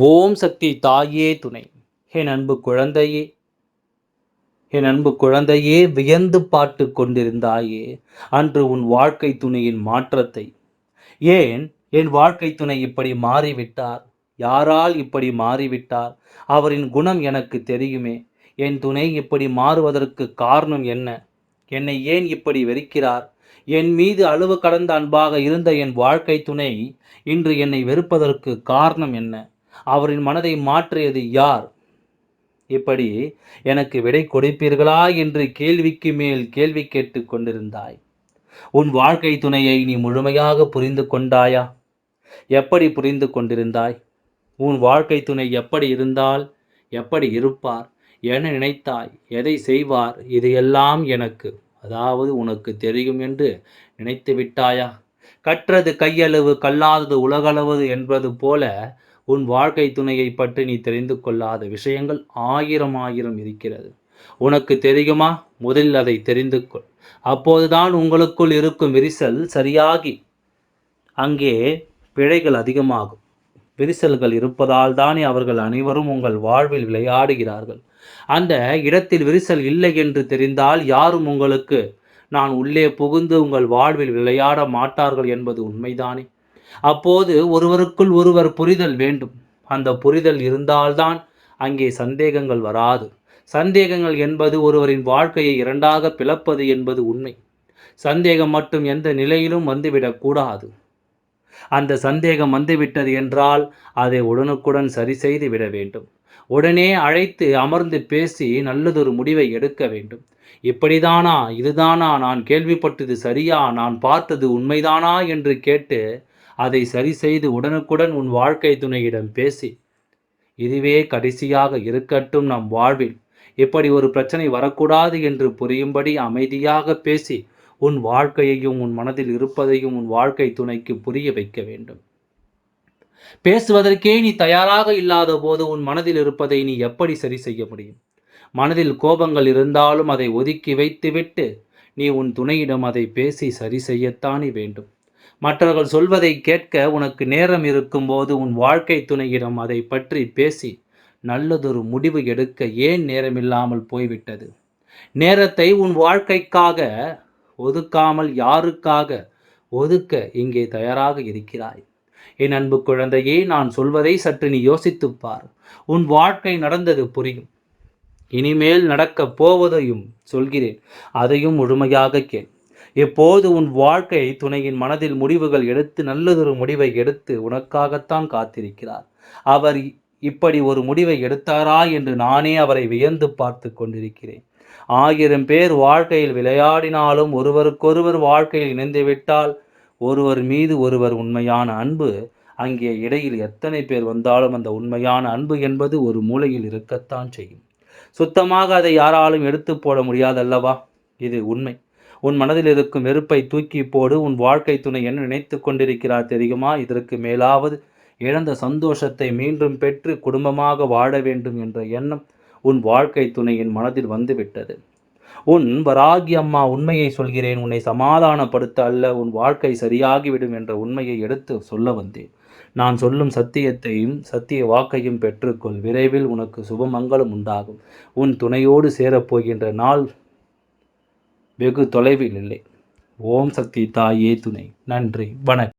ஓம் சக்தி தாயே துணை. என் அன்பு குழந்தையே என் அன்பு குழந்தையே வியந்து பாட்டு கொண்டிருந்தாயே அன்று உன் வாழ்க்கை துணையின் மாற்றத்தை. ஏன் என் வாழ்க்கை துணை இப்படி மாறிவிட்டார்? யாரால் இப்படி மாறிவிட்டார்? அவரின் குணம் எனக்கு தெரியுமே. என் துணை இப்படி மாறுவதற்கு காரணம் என்ன? என்னை ஏன் இப்படி வெறுக்கிறார்? என் மீது அளவு கடந்த அன்பாக இருந்த என் வாழ்க்கை துணை இன்று என்னை வெறுப்பதற்கு காரணம் என்ன? அவரின் மனதை மாற்றியது யார்? இப்படி எனக்கு விடை கொடுப்பீர்களா என்று கேள்விக்கு மேல் கேள்வி கேட்டு கொண்டிருந்தாய். உன் வாழ்க்கை துணையை நீ முழுமையாக புரிந்து கொண்டாயா? எப்படி புரிந்து கொண்டிருந்தாய்? உன் வாழ்க்கை துணை எப்படி இருந்தால் எப்படி இருப்பார்? என நினைத்தாய்? எதை செய்வார்? இதையெல்லாம் எனக்கு. அதாவது உனக்கு தெரியும் என்று நினைத்து விட்டாயா? கற்றது கையளவு கல்லாதது உலகளவு என்பது போல உன் வாழ்க்கை துணையை பற்றி நீ தெரிந்து கொள்ளாத விஷயங்கள் ஆயிரம் ஆயிரம் இருக்கிறது. உனக்கு தெரியுமா? முதலில் அதை தெரிந்து கொள். அப்போதுதான் உங்களுக்குள் இருக்கும் விரிசல் சரியாகி அங்கே பிழைகள் அதிகமாகும். விரிசல்கள் இருப்பதால் தானே அவர்கள் அனைவரும் உங்கள் வாழ்வில் விளையாடுகிறார்கள். அந்த இடத்தில் விரிசல் இல்லை என்று தெரிந்தால் யாரும் உங்களுக்கு நான் உள்ளே புகுந்து உங்கள் வாழ்வில் விளையாட மாட்டார்கள் என்பது உண்மைதானே? அப்போது ஒருவருக்குள் ஒருவர் புரிதல் வேண்டும். அந்த புரிதல் இருந்தால்தான் அங்கே சந்தேகங்கள் வராது. சந்தேகங்கள் என்பது ஒருவரின் வாழ்க்கையை இரண்டாக பிளப்பது என்பது உண்மை. சந்தேகம் மட்டும் எந்த நிலையிலும் வந்துவிடக்கூடாது அந்த சந்தேகம் வந்துவிட்டது என்றால் அதை உடனுக்குடன் சரி செய்து விட வேண்டும். உடனே அழைத்து அமர்ந்து பேசி நல்லதொரு முடிவை எடுக்க வேண்டும். இப்படிதானா? இதுதானா? நான் கேள்விப்பட்டது சரியா? நான் பார்த்தது உண்மைதானா? என்று கேட்டு அதை சரி செய்து உடனுக்குடன் உன் வாழ்க்கை துணையிடம் பேசி. இதுவே கடைசியாக இருக்கட்டும் நம் வாழ்வில். இப்படி ஒரு பிரச்சனை வரக்கூடாது என்று புரியும்படி அமைதியாக பேசி உன் வாழ்க்கையையும் உன் மனதில் இருப்பதையும் உன் வாழ்க்கை துணைக்கு புரிய வைக்க வேண்டும். பேசுவதற்கே நீ தயாராக இல்லாத போது உன் மனதில் இருப்பதை நீ எப்படி சரி செய்ய முடியும்? மனதில் கோபங்கள் இருந்தாலும் அதை ஒதுக்கி வைத்துவிட்டு நீ உன் துணையிடம் அதை பேசி சரி செய்யத்தானே வேண்டும்? மற்றவர்கள் சொல்வதை கேட்க உனக்கு நேரம் இருக்கும்போது உன் வாழ்க்கை துணையிடம் அதை பற்றி பேசி நல்லதொரு முடிவு எடுக்க ஏன் நேரமில்லாமல் போய்விட்டது? நேரத்தை உன் வாழ்க்கைக்காக ஒதுக்காமல் யாருக்காக ஒதுக்க இங்கே தயாராக இருக்கிறாய்? என் அன்பு குழந்தையே நான் சொல்வதை சற்று நீ யோசித்துப்பார் உன் வாழ்க்கை நடந்தது புரியும். இனிமேல் நடக்கப் போவதையும் சொல்கிறேன். அதையும் முழுமையாக கேள். எப்போது உன் வாழ்க்கை துணையின் மனதில் முடிவுகள் எடுத்து நல்லதொரு முடிவை எடுத்து உனக்காகத்தான் காத்திருக்கிறார்? அவர் இப்படி ஒரு முடிவை எடுத்தாரா என்று நானே அவரை வியந்து பார்த்து கொண்டிருக்கிறேன். ஆயிரம் பேர் வாழ்க்கையில் விளையாடினாலும் ஒருவருக்கொருவர் வாழ்க்கையில் இணைந்துவிட்டால் ஒருவர் மீது ஒருவர் உண்மையான அன்பு அங்கே இடையில் எத்தனை பேர் வந்தாலும் அந்த உண்மையான அன்பு என்பது ஒரு மூலையில் இருக்கத்தான் செய்யும். சுத்தமாக அதை யாராலும் எடுத்து போட முடியாதல்லவா? இது உண்மை. உன் மனதில் இருக்கும் வெறுப்பை தூக்கி போடு உன் வாழ்க்கை துணை என்ன நினைத்து கொண்டிருக்கிறார் தெரியுமா? இதற்கு மேலாவது இழந்த சந்தோஷத்தை மீண்டும் பெற்று குடும்பமாக வாழ வேண்டும் என்ற எண்ணம் உன் வாழ்க்கை துணையின் மனதில் வந்துவிட்டது. உன் வராகி அம்மா உண்மையை சொல்கிறேன் உன்னை சமாதானப்படுத்த அல்ல உன் வாழ்க்கை சரியாகிவிடும் என்ற உண்மையை எடுத்து சொல்ல வந்தேன். நான் சொல்லும் சத்தியத்தையும் சத்திய வாக்கையும் பெற்றுக்கொள். விரைவில் உனக்கு சுபமங்கலம் உண்டாகும். உன் துணையோடு சேரப்போகின்ற நாள் வெகு தொலைவில் இல்லை. ஓம் சக்தி தாயே துணை. நன்றி. வணக்கம்.